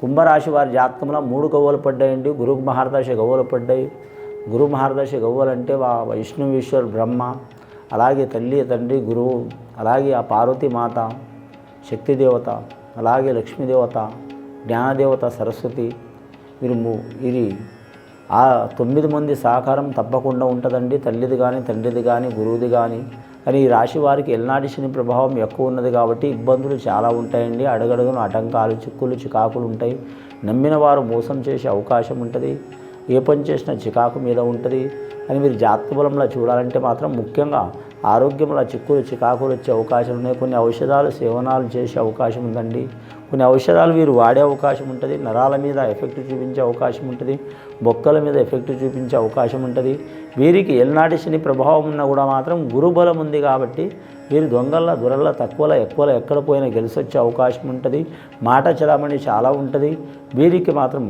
కుంభరాశి వారి జాతకంలో మూడు గవ్వలు పడ్డాయండి. గురు మహారదశ గవ్వలు పడ్డాయి. గురు మహారదశ గవ్వలు అంటే వా- విష్ణు బ్రహ్మ అలాగే తల్లి తండ్రి గురువు అలాగే ఆ పార్వతీ మాత శక్తి దేవత అలాగే లక్ష్మీదేవత జ్ఞానదేవత సరస్వతి వీరు ఇది ఆ తొమ్మిది మంది సహకారం తప్పకుండా ఉంటుందండి. తల్లిది కానీ తండ్రిది కానీ గురువుది కానీ కానీ ఈ రాశి వారికి ఎల్నాటి శని ప్రభావం ఎక్కువ ఉన్నది కాబట్టి ఇబ్బందులు చాలా ఉంటాయండి. అడుగడుగున ఆటంకాలు చిక్కులు చికాకులు ఉంటాయి. నమ్మిన వారు మోసం చేసే అవకాశం ఉంటుంది. ఏ పని చేసినా చికాకు మీద ఉంటుంది. అని మీరు జాతక బలంలో చూడాలంటే మాత్రం ముఖ్యంగా ఆరోగ్యంలో చిక్కులు చికాకులు వచ్చే అవకాశం ఉన్నాయి. కొన్ని ఔషధాలు సేవనాలు చేసే అవకాశం ఉందండి. కొన్ని ఔషధాలు వీరు వాడే అవకాశం ఉంటుంది. నరాల మీద ఎఫెక్ట్ చూపించే అవకాశం ఉంటుంది. బొక్కల మీద ఎఫెక్ట్ చూపించే అవకాశం ఉంటుంది. వీరికి ఎల్నాటి శని ప్రభావం ఉన్నా కూడా మాత్రం గురుబలం ఉంది కాబట్టి వీరు దొంగల దొరల తక్కువలో ఎక్కువలో ఎక్కడ పోయినా గెలిసొచ్చే అవకాశం ఉంటుంది. మాట చలామణి చాలా ఉంటుంది. వీరికి మాత్రం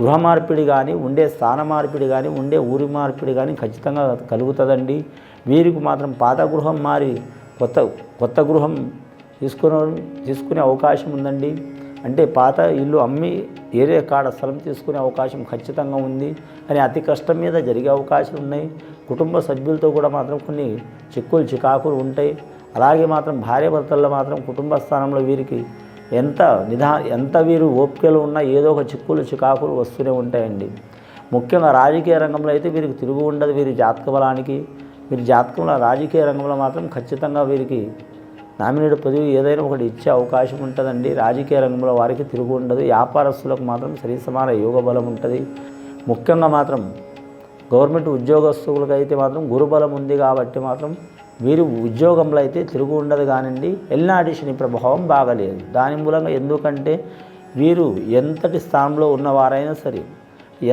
గృహ మార్పిడి కానీ ఉండే స్థాన మార్పిడి కానీ ఉండే ఊరి మార్పిడి కానీ ఖచ్చితంగా కలుగుతుందండి. వీరికి మాత్రం పాత గృహం మారి కొత్త కొత్త గృహం తీసుకునే తీసుకునే అవకాశం ఉందండి. అంటే పాత ఇల్లు అమ్మి ఏరే కాడ స్థలం తీసుకునే అవకాశం ఖచ్చితంగా ఉంది. కానీ అతి కష్టం మీద జరిగే అవకాశాలు ఉన్నాయి. కుటుంబ సభ్యులతో కూడా మాత్రం కొన్ని చిక్కులు చికాకులు ఉంటాయి. అలాగే మాత్రం భార్యాభర్తల్లో మాత్రం కుటుంబ స్థానంలో వీరికి ఎంత నిదా ఎంత వీరు ఓపికలు ఉన్నా ఏదో ఒక చిక్కులు చికాకులు వస్తూనే ఉంటాయండి. ముఖ్యంగా రాజకీయ రంగంలో అయితే వీరికి తిరుగు ఉండదు. వీరి జాతక బలానికి వీరి జాతకంలో రాజకీయ రంగంలో మాత్రం ఖచ్చితంగా వీరికి నామినేట్ పదవి ఏదైనా ఒకటి ఇచ్చే అవకాశం ఉంటుందండి. రాజకీయ రంగంలో వారికి తిరుగు ఉండదు. వ్యాపారస్తులకు మాత్రం సరి సమాన యోగ బలం ఉంటుంది. ముఖ్యంగా మాత్రం గవర్నమెంట్ ఉద్యోగస్తులకు అయితే మాత్రం గురుబలం ఉంది కాబట్టి మాత్రం వీరు ఉద్యోగంలో అయితే తిరుగు ఉండదు కానివ్వండి ఎల్నాటి శని ప్రభావం బాగలేదు. దాని మూలంగా ఎందుకంటే వీరు ఎంతటి స్థానంలో ఉన్నవారైనా సరే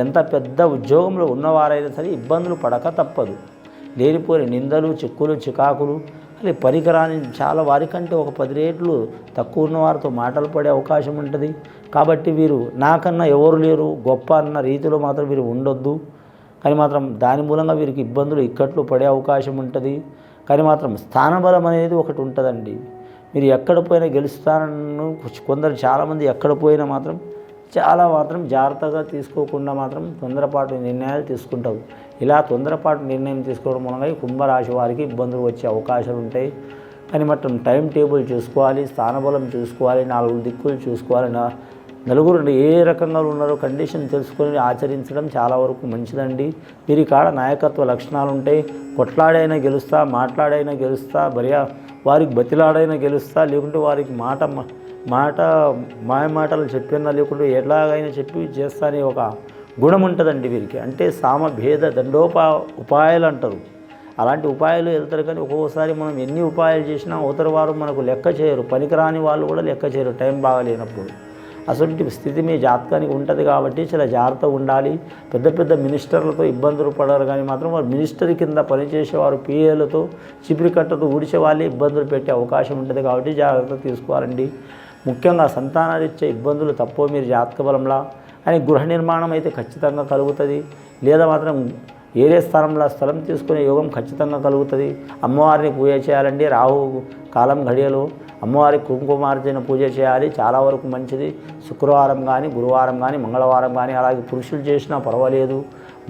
ఎంత పెద్ద ఉద్యోగంలో ఉన్నవారైనా సరే ఇబ్బందులు పడక తప్పదు. లేనిపోయిన నిందలు చిక్కులు చికాకులు అది పరికరాన్ని చాలా వారికంటే ఒక పది రేట్లు తక్కువ ఉన్న వారితో మాటలు పడే అవకాశం ఉంటుంది. కాబట్టి వీరు నాకన్నా ఎవరు లేరు గొప్ప అన్న రీతిలో మాత్రం వీరు ఉండొద్దు. కానీ మాత్రం దాని మూలంగా వీరికి ఇబ్బందులు ఇక్కట్లు పడే అవకాశం ఉంటుంది. కానీ మాత్రం స్థానబలం అనేది ఒకటి ఉంటుందండి. మీరు ఎక్కడ పోయినా గెలుస్తానను కొందరు చాలామంది ఎక్కడ పోయినా మాత్రం చాలా మాత్రం జాగ్రత్తగా తీసుకోకుండా మాత్రం తొందరపాటు నిర్ణయాలు తీసుకుంటావు. ఇలా తొందరపాటు నిర్ణయం తీసుకోవడం మూలంగా కుంభరాశి వారికి ఇబ్బందులు వచ్చే అవకాశాలు ఉంటాయి. కానీ మాత్రం టైం టేబుల్ చూసుకోవాలి స్థానబలం చూసుకోవాలి నాలుగు దిక్కులు చూసుకోవాలి నా నలుగురు ఏ రకంగా ఉన్నారో కండిషన్ తెలుసుకొని ఆచరించడం చాలా వరకు మంచిదండి. మీరు కాడ నాయకత్వ లక్షణాలు ఉంటాయి. కొట్లాడైనా గెలుస్తా మాట్లాడైనా గెలుస్తా భర్యా వారికి బతిలాడైనా గెలుస్తా లేకుంటే వారికి మాట మాట మాయ మాటలు చెప్పినా లేకుంటే ఎలాగైనా చెప్పి చేస్తా అనే ఒక గుణం ఉంటుందండి వీరికి. అంటే సామ భేద దండోపా ఉపాయాలు అంటారు. అలాంటి ఉపాయాలు వెళ్తారు కానీ ఒక్కొక్కసారి మనం ఎన్ని ఉపాయాలు చేసినా అవతల వారు మనకు లెక్క చేయరు. పనికిరాని వాళ్ళు కూడా లెక్క చేయరు. టైం బాగాలేనప్పుడు. అటువంటి స్థితి మీ జాతకానికి ఉంటుంది కాబట్టి చాలా జాగ్రత్తగా ఉండాలి. పెద్ద పెద్ద మినిస్టర్లతో ఇబ్బందులు పడరు కానీ మాత్రం వారు మినిస్టర్ కింద పనిచేసేవారు పిఏలతో చిపిరి కట్టతో ఊడిచే వాళ్ళే ఇబ్బందులు పెట్టే అవకాశం ఉంటుంది కాబట్టి జాగ్రత్త తీసుకోవాలండి. ముఖ్యంగా సంతానరీత్యా ఇబ్బందులు తప్పో మీరు జాతక బలంలా. అని గృహ నిర్మాణం అయితే ఖచ్చితంగా కలుగుతుంది. లేదా మాత్రం ఏరే స్థానంలో స్థలం తీసుకునే యోగం ఖచ్చితంగా కలుగుతుంది. అమ్మవారిని పూజ చేయాలండి. రాహు కాలం ఘడియలో అమ్మవారికి కుంకుమార్జన పూజ చేయాలి. చాలా వరకు మంచిది. శుక్రవారం కానీ గురువారం కానీ మంగళవారం కానీ అలాగే పురుషులు చేసినా పర్వాలేదు.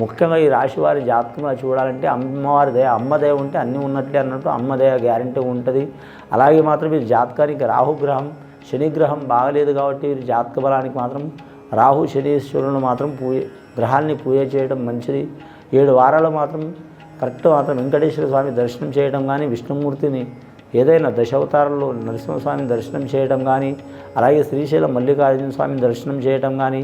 ముఖ్యంగా ఈ రాశి వారి జాతకంలో చూడాలంటే అమ్మవారి దయ అమ్మ దయ ఉంటే అన్నీ ఉన్నట్లే అన్నట్టు అమ్మ దయ గ్యారంటీ ఉంటుంది. అలాగే మాత్రం వీరి జాతకానికి రాహుగ్రహం శనిగ్రహం బాగలేదు కాబట్టి వీరి జాతక బలానికి మాత్రం రాహు శనీశ్వరులను మాత్రం పూజ గ్రహాన్ని పూజ చేయడం మంచిది. ఏడు వారాలు మాత్రం కరెక్ట్ మాత్రం వెంకటేశ్వర స్వామి దర్శనం చేయడం కానీ విష్ణుమూర్తిని ఏదైనా దశావతారంలో నరసింహస్వామిని దర్శనం చేయడం కానీ అలాగే శ్రీశైలం మల్లికార్జున స్వామిని దర్శనం చేయడం కానీ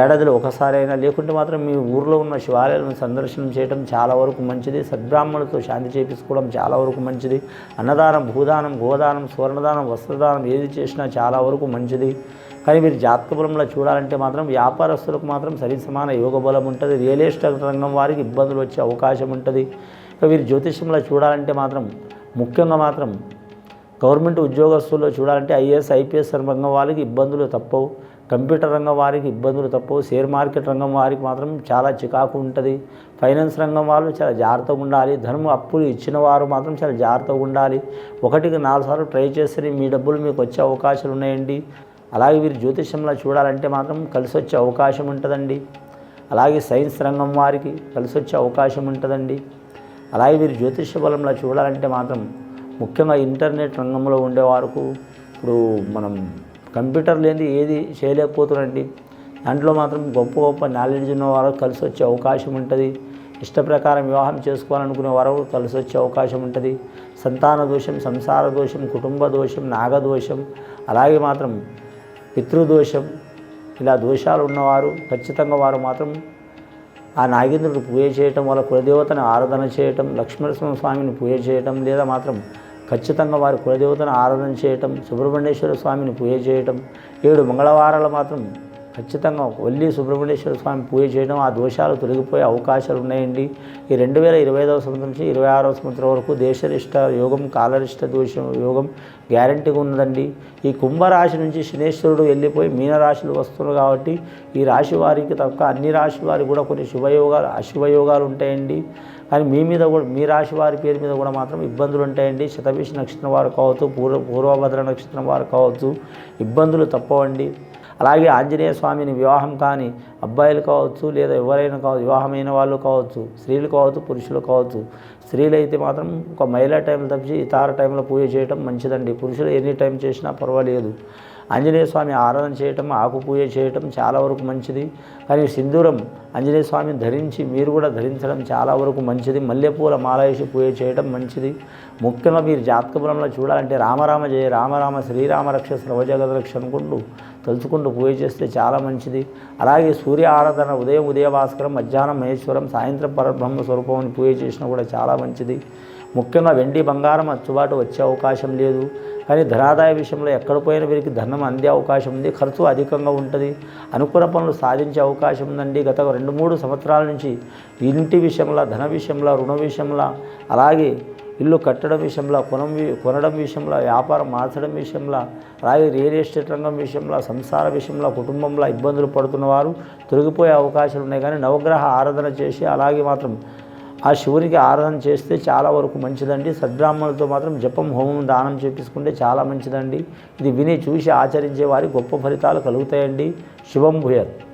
ఏడాదిలో ఒకసారైనా లేకుంటే మాత్రం మీ ఊర్లో ఉన్న శివాలయాలను సందర్శనం చేయడం చాలా వరకు మంచిది. సద్బ్రాహ్మణులతో శాంతి చేపించుకోవడం చాలా వరకు మంచిది. అన్నదానం భూదానం గోదానం స్వర్ణదానం వస్త్రదానం ఏది చేసినా చాలా వరకు మంచిది. కానీ మీరు జాతక బలంలో చూడాలంటే మాత్రం వ్యాపారస్తులకు మాత్రం సరి సమాన యోగ బలం ఉంటుంది. రియల్ ఎస్టేట్ రంగం వారికి ఇబ్బందులు వచ్చే అవకాశం ఉంటుంది. ఇక వీరు జ్యోతిష్యంలో చూడాలంటే మాత్రం ముఖ్యంగా మాత్రం గవర్నమెంట్ ఉద్యోగస్తుల్లో చూడాలంటే ఐఏఎస్ ఐపీఎస్ రంగం వారికి ఇబ్బందులు తప్పవు. కంప్యూటర్ రంగం వారికి ఇబ్బందులు తప్పవు. షేర్ మార్కెట్ రంగం వారికి మాత్రం చాలా చికాకు ఉంటుంది. ఫైనాన్స్ రంగం వాళ్ళు చాలా జాగ్రత్తగా ఉండాలి. ధర్మ అప్పులు ఇచ్చిన వారు మాత్రం చాలా జాగ్రత్తగా ఉండాలి. ఒకటికి నాలుగు సార్లు ట్రై చేస్తే మీ డబ్బులు మీకు వచ్చే అవకాశాలు ఉన్నాయండి. అలాగే వీరు జ్యోతిష్యంలో చూడాలంటే మాత్రం కలిసి వచ్చే అవకాశం ఉంటుందండి. అలాగే సైన్స్ రంగం వారికి కలిసి వచ్చే అవకాశం ఉంటుందండి. అలాగే వీరు జ్యోతిష్య బలంలో చూడాలంటే మాత్రం ముఖ్యంగా ఇంటర్నెట్ రంగంలో ఉండే వరకు ఇప్పుడు మనం కంప్యూటర్ లేనిది ఏది చేయలేకపోతున్నారండి. దాంట్లో మాత్రం గొప్ప గొప్ప నాలెడ్జ్ ఉన్న వారు కలిసి వచ్చే అవకాశం ఉంటుంది. ఇష్ట ప్రకారం వివాహం చేసుకోవాలనుకునే వారు కలిసి వచ్చే అవకాశం ఉంటుంది. సంతాన దోషం సంసార దోషం కుటుంబ దోషం నాగదోషం అలాగే మాత్రం పితృదోషం ఇలా దోషాలు ఉన్నవారు ఖచ్చితంగా వారు మాత్రం ఆ నాగేంద్రుడు పూజ చేయటం వల్ల కులదేవతను ఆరాధన చేయటం లక్ష్మీనరసింహ స్వామిని పూజ చేయటం లేదా మాత్రం ఖచ్చితంగా వారి కులదేవతను ఆరాధన చేయటం సుబ్రహ్మణ్యేశ్వర స్వామిని పూజ చేయటం ఏడు మంగళవారాలు మాత్రం ఖచ్చితంగా వల్లి సుబ్రహ్మణ్యేశ్వర స్వామి పూజ చేయడం ఆ దోషాలు తొలగిపోయే అవకాశాలు ఉన్నాయండి. ఈ రెండు వేల ఇరవై ఐదవ సంవత్సరం నుంచి ఇరవై ఆరవ సంవత్సరం వరకు దేశరిష్ట యోగం కాలరిష్ట దోషం యోగం గ్యారంటీగా ఉన్నదండి. ఈ కుంభరాశి నుంచి శనేశ్వరుడు వెళ్ళిపోయి మీనరాశులు వస్తున్నారు కాబట్టి ఈ రాశి వారికి తప్ప అన్ని రాశి వారికి కూడా కొన్ని శుభయోగాలు అశుభయోగాలు ఉంటాయండి. కానీ మీ మీద కూడా మీ రాశి వారి పేరు మీద కూడా మాత్రం ఇబ్బందులు ఉంటాయండి. శతభిష నక్షత్రం వారు కావచ్చు పూర్వ పూర్వభద్ర నక్షత్రం వారు కావచ్చు ఇబ్బందులు తప్పవండి. అలాగే ఆంజనేయ స్వామిని వివాహం కానీ అబ్బాయిలు కావచ్చు లేదా ఎవరైనా కావచ్చు వివాహమైన వాళ్ళు కావచ్చు స్త్రీలు కావచ్చు పురుషులు కావచ్చు స్త్రీలు అయితే మాత్రం ఒక మహిళా టైం తప్పించి ఇతర టైంలో పూజ చేయడం మంచిదండి. పురుషులు ఎనీ టైం చేసినా పర్వాలేదు. ఆంజనేయ స్వామి ఆరాధన చేయటం ఆకు పూజ చేయటం చాలా వరకు మంచిది. కానీ సింధూరం ఆంజనేయ స్వామిని ధరించి మీరు కూడా ధరించడం చాలా వరకు మంచిది. మల్లెపూల మాల పూజ చేయడం మంచిది. ముఖ్యంగా మీరు జాతక బలంలో చూడాలంటే రామరామ జయ రామరామ శ్రీరామ రక్ష సర్వజగత రక్ష అనుకుంటూ తలుచుకుంటూ పూజ చేస్తే చాలా మంచిది. అలాగే సూర్య ఆరాధన ఉదయం ఉదయభాస్కరం మధ్యాహ్నం మహేశ్వరం సాయంత్రం పరబ్రహ్మ స్వరూపం పూజ చేసినా కూడా చాలా మంచిది. ముఖ్యంగా వెండి బంగారం అచ్చుబాటు వచ్చే అవకాశం లేదు. కానీ ధనాదాయ విషయంలో ఎక్కడ పోయినా వీరికి ధనం అందే అవకాశం ఉంది. ఖర్చు అధికంగా ఉంటుంది. అనుకున్న పనులు సాధించే అవకాశం ఉందండి. గత రెండు మూడు సంవత్సరాల నుంచి ఇంటి విషయంలో ధన విషయంలో రుణ విషయంలో అలాగే ఇల్లు కట్టడం విషయంలో కొనం కొనడం విషయంలో వ్యాపారం మార్చడం విషయంలో అలాగే రియల్ ఎస్టేట్ రంగం విషయంలో సంసార విషయంలో కుటుంబంలో ఇబ్బందులు పడుతున్న వారు తొలగిపోయే అవకాశాలు ఉన్నాయి. కానీ నవగ్రహ ఆరాధన చేసి అలాగే మాత్రం ఆ శివునికి ఆరాధన చేస్తే చాలా వరకు మంచిదండి. సద్బ్రాహ్మణులతో మాత్రం జపం హోమం దానం చేపించుకుంటే చాలా మంచిదండి. ఇది విని చూసి ఆచరించే వారి గొప్ప ఫలితాలు కలుగుతాయండి. శుభం భూయత్.